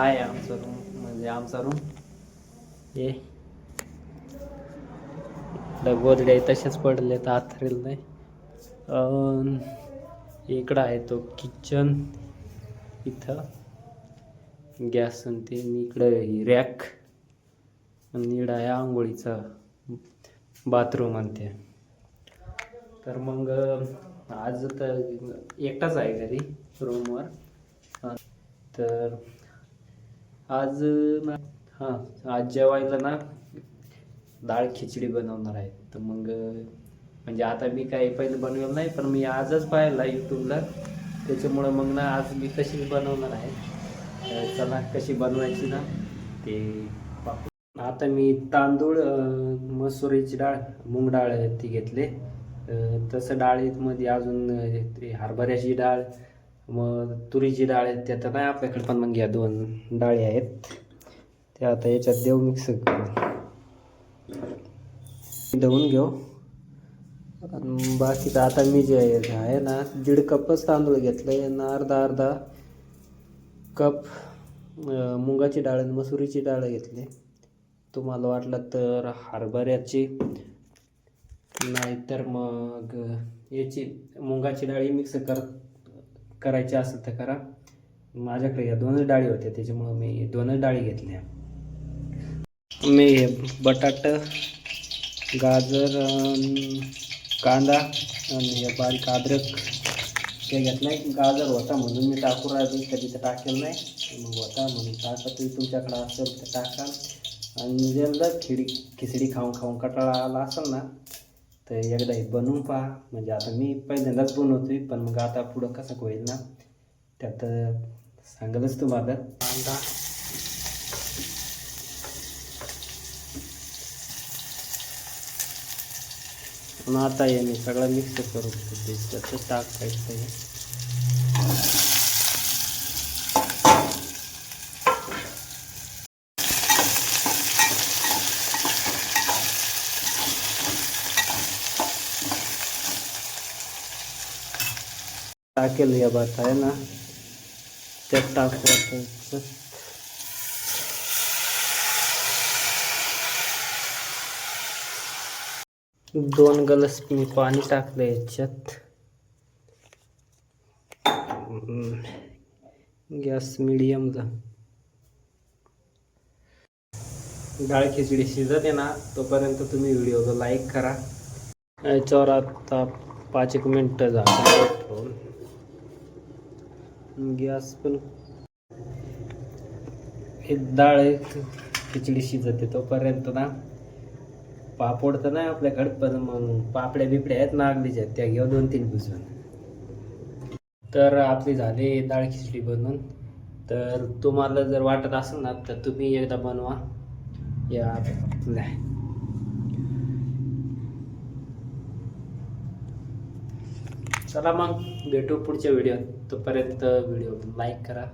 आहे आमचा रूम म्हणजे आमचा रूम ये. इकडं गोदड्या तसेच पडले तर आथरेल नाही. इकडं आहे तो किचन इथं. गॅस आणि ते इकडं ही रॅक आणि इकडं आहे आंघोळीचा बाथरूम आणि ते. तर मग आज तर एकटाच आहे घरी रूमवर तर आज ना हां आज जेवायला ना डाळ खिचडी बनवणार आहे. तर मग म्हणजे आता मी काही पहिले बनवलं नाही पण मी आजच पाहिला यूट्यूबला. त्याच्यामुळं मग ना आज मी कशी बनवणार आहे. चला कशी बनवायची ना ते आता मी तांदूळ मसुरीची डाळ मूग डाळ ती घेतले. तसं डाळीमध्ये अजून ते हरभऱ्याची डाळ मग तुरीची डाळ आहेत त्या तर नाही आपल्याकडे पण मग या दोन डाळी आहेत. त्या आता याच्यात देऊ मिक्स करू घेऊ. बाकी बाकीचं आता मी जे आहे ना दीड कपच तांदूळ घेतलं ना अर्धा अर्धा कप मुगाची डाळ आणि मसुरीची डाळ घेतली. तुम्हाला वाटलं तर हरभऱ्याची नाहीतर मग याची मुगाची डाळी मिक्स कर. करायची असेल तर करा. माझ्याकडे या दोनच डाळी होत्या त्याच्यामुळं मी दोनच डाळी घेतल्या. मी हे बटाट गाजर कांदा आणि बारीक अद्रक ते घेतलं. गाजर होता म्हणून मी टाकू राहिली कधी तर टाकेल नाही. मग होता म्हणून टाका तुम्ही तुमच्याकडे असेल तर टाका. आणि जर खिडी खिचडी खाऊन खाऊन कटाळा आला असेल ना तर एकदा हे बनवून पहा म्हणजे आता मी पहिल्यांदाच बनवतोय पण मग आता पुढं कसं होईल ना त्यात सांगलच तुम्हाला कांदा आणि आता हे मी सगळं मिक्स करू त्याच्यात टाकायचं टाकेल या भात आहे ना त्यात टाकू दोन गलस मी पाणी टाकलं याच्यात. गॅस मिडियमला. डाळ खिचडी शिजत आहे ना तोपर्यंत तुम्ही व्हिडिओला लाईक करा. याच्यावर आता पाच एक मिनटं झालं. गॅस पण. हे डाळ खिचडी शिजते तोपर्यंत ना पापड तर नाही आपल्याकडे पण मग पापड्या बिपड्या आहेत नागलीच्या त्या घेऊ दोन तीन भिजवून तर आपली झाली डाळ खिचडी बनवून. तर तुम्हाला जर वाटत असेल ना तर तुम्ही एकदा बनवा. या आपल्या. चला मग भेटू पुढच्या व्हिडिओत तोपर्यंत व्हिडिओ लाईक करा.